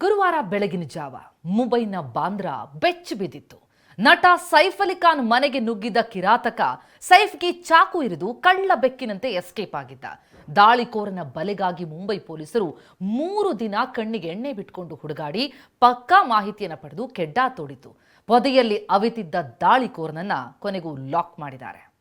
ಗುರುವಾರ ಬೆಳಗಿನ ಜಾವ ಮುಂಬೈನ ಬಾಂದ್ರಾ ಬೆಚ್ಚಿ ಬಿದ್ದಿತ್ತು ನಟ ಸೈಫ್ ಅಲಿ ಖಾನ್ ಮನೆಗೆ ನುಗ್ಗಿದ್ದ ಕಿರಾತಕ ಸೈಫ್ಗೆ ಚಾಕು ಇರಿದು ಕಳ್ಳ ಬೆಕ್ಕಿನಂತೆ ಎಸ್ಕೇಪ್ ಆಗಿದ್ದ. ದಾಳಿಕೋರನ ಬಲೆಗಾಗಿ ಮುಂಬೈ ಪೊಲೀಸರು ಮೂರು ದಿನ ಕಣ್ಣಿಗೆ ಎಣ್ಣೆ ಬಿಟ್ಕೊಂಡು ಹುಡುಗಾಡಿ ಪಕ್ಕಾ ಮಾಹಿತಿಯನ್ನು ಪಡೆದು ಕೆಡ್ಡಾ ತೋಡಿತು ಪೊದೆಯಲ್ಲಿ ಅವಿತಿದ್ದ ದಾಳಿಕೋರನನ್ನ ಕೊನೆಗೂ ಲಾಕ್ ಮಾಡಿದ್ದಾರೆ.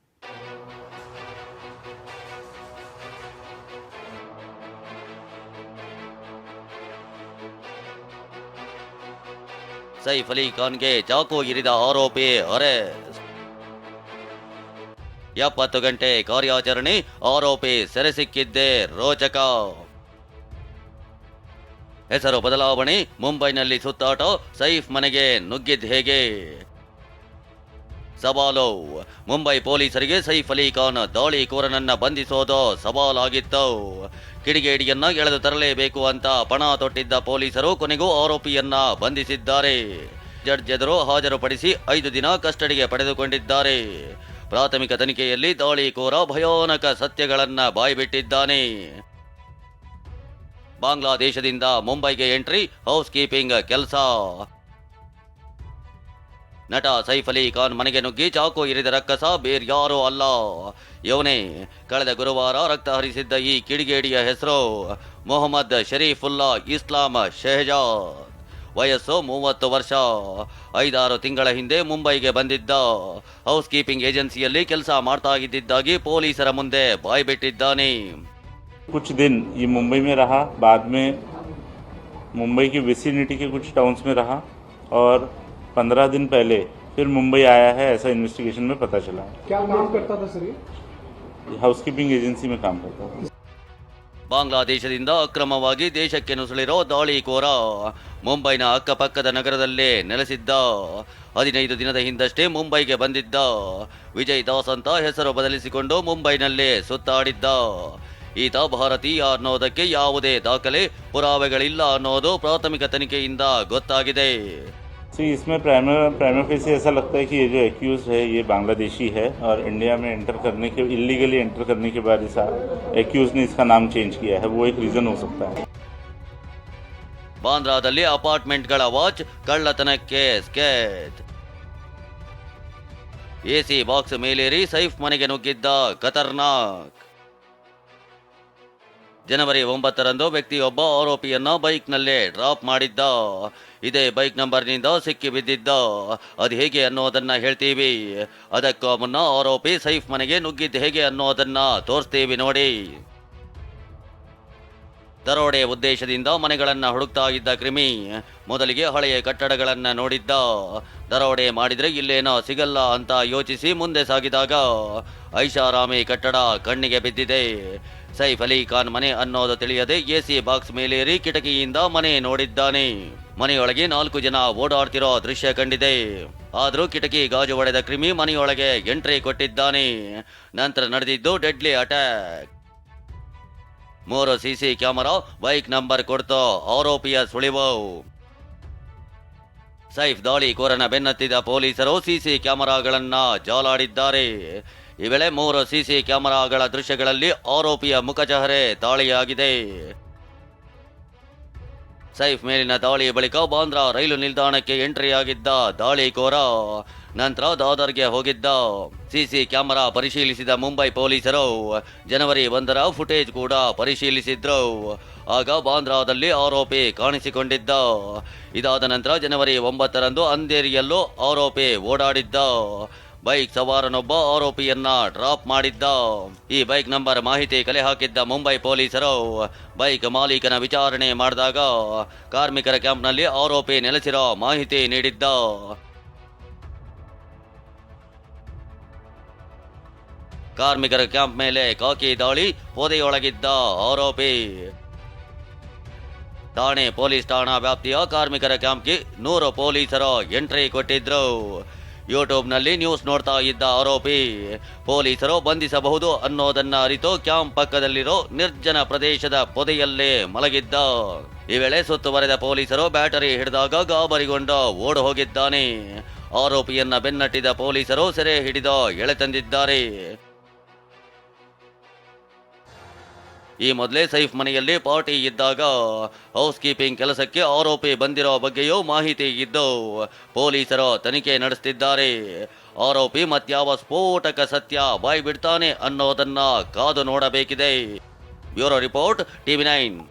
ಸೈಫ್ ಅಲಿ ಖಾನ್ಗೆ ಇರಿದ ಆರೋಪಿ ಅರೆಸ್ಟ್ ಎಪ್ಪತ್ತು ಗಂಟೆ ಕಾರ್ಯಾಚರಣೆ, ಆರೋಪಿ ಸೆರೆ ಸಿಕ್ಕಿದ್ದೆ ರೋಚಕ. ಹೆಸರು ಬದಲಾವಣೆ, ಮುಂಬೈನಲ್ಲಿ ಸುತ್ತಾಟ, ಸೈಫ್ ಮನೆಗೆ ನುಗ್ಗಿದ್ ಹೇಗೆ? ಸವಾಲು. ಮುಂಬೈ ಪೊಲೀಸರಿಗೆ ಸೈಫ್ ಅಲಿ ಖಾನ್ ದಾಳಿಕೋರನನ್ನ ಬಂಧಿಸೋದು ಸವಾಲಾಗಿತ್ತು. ಕಿಡಿಗೇಡಿಯನ್ನ ಎಳೆದು ತರಲೇಬೇಕು ಅಂತ ಪಣ ತೊಟ್ಟಿದ್ದ ಪೊಲೀಸರು ಕೊನೆಗೂ ಆರೋಪಿಯನ್ನ ಬಂಧಿಸಿದ್ದಾರೆ. ಜಡ್ಜ್ ಎದುರು ಹಾಜರುಪಡಿಸಿ ಐದು ದಿನ ಕಸ್ಟಡಿಗೆ ಪಡೆದುಕೊಂಡಿದ್ದಾರೆ. ಪ್ರಾಥಮಿಕ ತನಿಖೆಯಲ್ಲಿ ದಾಳಿಕೋರ ಭಯಾನಕ ಸತ್ಯಗಳನ್ನ ಬಾಯ್ಬಿಟ್ಟಿದ್ದಾನೆ. ಬಾಂಗ್ಲಾದೇಶದಿಂದ ಮುಂಬೈಗೆ ಎಂಟ್ರಿ ಹೌಸ್ ಕೀಪಿಂಗ್ ಕೆಲಸ. ನಟ ಸೈಫ್ ಅಲಿ ಖಾನ್ ಮನೆಗೆ ನುಗ್ಗಿ ಚಾಕು ಇರಿದ ರಕ್ಕಸ ಬೇರ್ಯಾರೂ ಅಲ್ಲ ಇವನೇ ಕಳೆದ ಗುರುವಾರ ರಕ್ತ ಹರಿಸಿದ್ದ ಈ ಕಿಡಿಗೇಡಿಯ ಹೆಸರು ಮೊಹಮ್ಮದ್ ಶರೀಫುಲ್ಲಾ ಇಸ್ಲಾಂ ಶೆಹಜಾದ್ ವಯಸ್ಸು ಮೂವತ್ತು ವರ್ಷ ಐದಾರು ತಿಂಗಳ ಹಿಂದೆ ಮುಂಬೈಗೆ ಬಂದಿದ್ದ ಹೌಸ್ ಕೀಪಿಂಗ್ ಏಜೆನ್ಸಿಯಲ್ಲಿ ಕೆಲಸ ಮಾಡ್ತಾ ಇದ್ದಿದ್ದಾಗಿ ಪೊಲೀಸರ ಮುಂದೆ ಬಾಯ್ಬಿಟ್ಟಿದ್ದಾನೆ कुछ दिन ये मुंबई में रहा बाद में मुंबई की विसिनिटी के कुछ टाउन्स में रहा और पंद्रह दिन पहले फिर मुंबई आया है ऐसा इन्वेस्टिगेशन में पता चला क्या काम करता था सर ये हाउस कीपिंग एजेंसी में काम करता था ಬಾಂಗ್ಲಾದೇಶದಿಂದ ಅಕ್ರಮವಾಗಿ ದೇಶಕ್ಕೆ ನುಸುಳಿರೋ ದಾಳಿಕೋರ ಮುಂಬೈನ ಅಕ್ಕಪಕ್ಕದ ನಗರದಲ್ಲೇ ನೆಲೆಸಿದ್ದ ಹದಿನೈದು ದಿನದ ಹಿಂದಷ್ಟೇ ಮುಂಬೈಗೆ ಬಂದಿದ್ದ ವಿಜಯ್ ದಾಸ್ ಅಂತ ಹೆಸರು ಬದಲಿಸಿಕೊಂಡು ಮುಂಬೈನಲ್ಲೇ ಸುತ್ತಾಡಿದ್ದ ಈತ ಭಾರತೀಯ ಅನ್ನೋದಕ್ಕೆ ಯಾವುದೇ ದಾಖಲೆ ಪುರಾವೆಗಳಿಲ್ಲ ಅನ್ನೋದು ಪ್ರಾಥಮಿಕ ತನಿಖೆಯಿಂದ ಗೊತ್ತಾಗಿದೆ सी इसमें प्राइमर प्राइमर फेस ऐसा लगता है कि ये जो एक्यूज है ये बांग्लादेशी है और इंडिया में एंटर करने के इलीगली एंटर करने के बाद इस एक्यूज ने इसका नाम चेंज किया है वो एक रीज़न हो सकता है ಬಾಂದ್ರಾದಲ್ಲಿ ಅಪಾರ್ಟ್ಮೆಂಟ್ಗಳ watch ಕಳ್ಳತನಕ್ಕೆ sketch AC box ಮೇಲೇರಿ Saif ಮನೆಗೆ ನುಗ್ಗಿದ್ದ ಖತರ್ನಾಕ್ ಜನವರಿ ಒಂಬತ್ತರಂದು ವ್ಯಕ್ತಿಯೊಬ್ಬ ಆರೋಪಿಯನ್ನು ಬೈಕ್ನಲ್ಲೇ ಡ್ರಾಪ್ ಮಾಡಿದ್ದ. ಇದೇ ಬೈಕ್ ನಂಬರ್ನಿಂದ ಸಿಕ್ಕಿ ಬಿದ್ದಿದ್ದ. ಅದು ಹೇಗೆ ಅನ್ನೋದನ್ನ ಹೇಳ್ತೀವಿ. ಅದಕ್ಕೂ ಮುನ್ನ ಆರೋಪಿ ಸೈಫ್ ಮನೆಗೆ ನುಗ್ಗಿದ್ದು ಹೇಗೆ ಅನ್ನೋದನ್ನ ತೋರಿಸ್ತೀವಿ ನೋಡಿ. ದರೋಡೆ ಉದ್ದೇಶದಿಂದ ಮನೆಗಳನ್ನು ಹುಡುಕ್ತಾ ಇದ್ದ ಕ್ರಿಮಿ ಮೊದಲಿಗೆ ಹಳೆಯ ಕಟ್ಟಡಗಳನ್ನು ನೋಡಿದ್ದ. ದರೋಡೆ ಮಾಡಿದರೆ ಇಲ್ಲೇನೋ ಸಿಗಲ್ಲ ಅಂತ ಯೋಚಿಸಿ ಮುಂದೆ ಸಾಗಿದಾಗ ಐಷಾರಾಮಿ ಕಟ್ಟಡ ಕಣ್ಣಿಗೆ ಬಿದ್ದಿದೆ. ಸೈಫ್ ಅಲಿ ಖಾನ್ ಮನೆ ಅನ್ನೋದು ತಿಳಿಯದೆ ಎಸಿ ಬಾಕ್ಸ್ ಮೇಲೇರಿ ಕಿಟಕಿಯಿಂದ ಮನೆ ನೋಡಿದ್ದಾನೆ. ಮನೆಯೊಳಗೆ ನಾಲ್ಕು ಜನ ಓಡಾಡ್ತಿರೋ ದೃಶ್ಯ ಕಂಡಿದೆ. ಆದ್ರೂ ಕಿಟಕಿ ಗಾಜು ಒಡೆದ ಕ್ರಿಮಿ ಮನೆಯೊಳಗೆ ಎಂಟ್ರಿ ಕೊಟ್ಟಿದ್ದಾನೆ. ನಂತರ ನಡೆದಿದ್ದು ಡೆಡ್ಲಿ ಅಟ್ಯಾಕ್. ಮೂರು ಸಿಸಿ ಕ್ಯಾಮೆರಾ, ಬೈಕ್ ನಂಬರ್ ಕೊಡ್ತು ಆರೋಪಿಯ ಸುಳಿವು. ಸೈಫ್ ದಾಳಿ ಕೋರನ ಬೆನ್ನತ್ತಿದ ಪೊಲೀಸರು ಸಿಸಿ ಕ್ಯಾಮೆರಾಗಳನ್ನ ಜಾಲಾಡಿದ್ದಾರೆ. ಈ ವೇಳೆ ಮೂರು ಸಿಸಿ ಕ್ಯಾಮೆರಾಗಳ ದೃಶ್ಯಗಳಲ್ಲಿ ಆರೋಪಿಯ ಮುಖಚಹರೆ ದಾಳಿಯಾಗಿದೆ. ಸೈಫ್ ಮೇಲಿನ ದಾಳಿ ಬಳಿಕ ಬಾಂದ್ರಾ ರೈಲು ನಿಲ್ದಾಣಕ್ಕೆ ಎಂಟ್ರಿಯಾಗಿದ್ದ ದಾಳಿಕೋರ ನಂತರ ದಾದರ್ಗೆ ಹೋಗಿದ್ದ ಸಿಸಿ ಕ್ಯಾಮೆರಾ ಪರಿಶೀಲಿಸಿದ ಮುಂಬೈ ಪೊಲೀಸರು ಜನವರಿ ಒಂದರ ಫುಟೇಜ್ ಕೂಡ ಪರಿಶೀಲಿಸಿದ್ರು. ಆಗ ಬಾಂದ್ರಾದಲ್ಲಿ ಆರೋಪಿ ಕಾಣಿಸಿಕೊಂಡಿದ್ದ. ಇದಾದ ನಂತರ ಜನವರಿ ಒಂಬತ್ತರಂದು ಅಂಧೇರಿಯಲ್ಲೂ ಆರೋಪಿ ಓಡಾಡಿದ್ದ. ಬೈಕ್ ಸವಾರನೊಬ್ಬ ಆರೋಪಿಯನ್ನ ಡ್ರಾಪ್ ಮಾಡಿದ್ದ. ಈ ಬೈಕ್ ನಂಬರ್ ಮಾಹಿತಿ ಕಲೆ ಹಾಕಿದ್ದ ಮುಂಬೈ ಪೊಲೀಸರು ಬೈಕ್ ಮಾಲೀಕನ ವಿಚಾರಣೆ ಮಾಡಿದಾಗ ಕಾರ್ಮಿಕರ ಕ್ಯಾಂಪ್ನಲ್ಲಿ ಆರೋಪಿ ನೆಲೆಸಿರೋ ಮಾಹಿತಿ ನೀಡಿದ್ದ. ಕಾರ್ಮಿಕರ ಕ್ಯಾಂಪ್ ಮೇಲೆ ಕಾಕಿ ದಾಳಿ, ಪೊದೆಯೊಳಗಿದ್ದ ಆರೋಪಿ. ಠಾಣೆ ಪೊಲೀಸ್ ಠಾಣಾ ವ್ಯಾಪ್ತಿಯ ಕಾರ್ಮಿಕರ ಕ್ಯಾಂಪ್ಗೆ ನೂರು ಪೊಲೀಸರು ಎಂಟ್ರಿ ಕೊಟ್ಟಿದ್ರು. ಯೂಟ್ಯೂಬ್ನಲ್ಲಿ ನ್ಯೂಸ್ ನೋಡ್ತಾ ಇದ್ದ ಆರೋಪಿ ಪೊಲೀಸರು ಬಂಧಿಸಬಹುದು ಅನ್ನೋದನ್ನ ಅರಿತು ಕ್ಯಾಂಪ್ ಪಕ್ಕದಲ್ಲಿರೋ ನಿರ್ಜನ ಪ್ರದೇಶದ ಪೊದೆಯಲ್ಲೇ ಮಲಗಿದ್ದ. ಈ ವೇಳೆ ಸುತ್ತುವರೆದ ಪೊಲೀಸರು ಬ್ಯಾಟರಿ ಹಿಡಿದಾಗ ಗಾಬರಿಗೊಂಡ ಓಡು ಹೋಗಿದ್ದಾನೆ. ಆರೋಪಿಯನ್ನ ಬೆನ್ನಟ್ಟಿದ ಪೊಲೀಸರು ಸೆರೆ ಹಿಡಿದು ಎಳೆತಂದಿದ್ದಾರೆ ಈ ಮೊದಲೇ ಸೈಫ್ ಮನೆಯಲ್ಲಿ ಪಾರ್ಟಿ ಇದ್ದಾಗ ಹೌಸ್ ಕೀಪಿಂಗ್ ಕೆಲಸಕ್ಕೆ ಆರೋಪಿ ಬಂದಿರೋ ಬಗ್ಗೆಯೂ ಮಾಹಿತಿ ಇದ್ದು ಪೊಲೀಸರು ತನಿಖೆ ನಡೆಸುತ್ತಿದ್ದಾರೆ ಆರೋಪಿ ಮತ್ಯಾವ ಸ್ಫೋಟಕ ಸತ್ಯ ಬಾಯ್ ಬಿಡ್ತಾನೆ ಅನ್ನೋದನ್ನ ಕಾದು ನೋಡಬೇಕಿದೆ. Bureau report TV nine.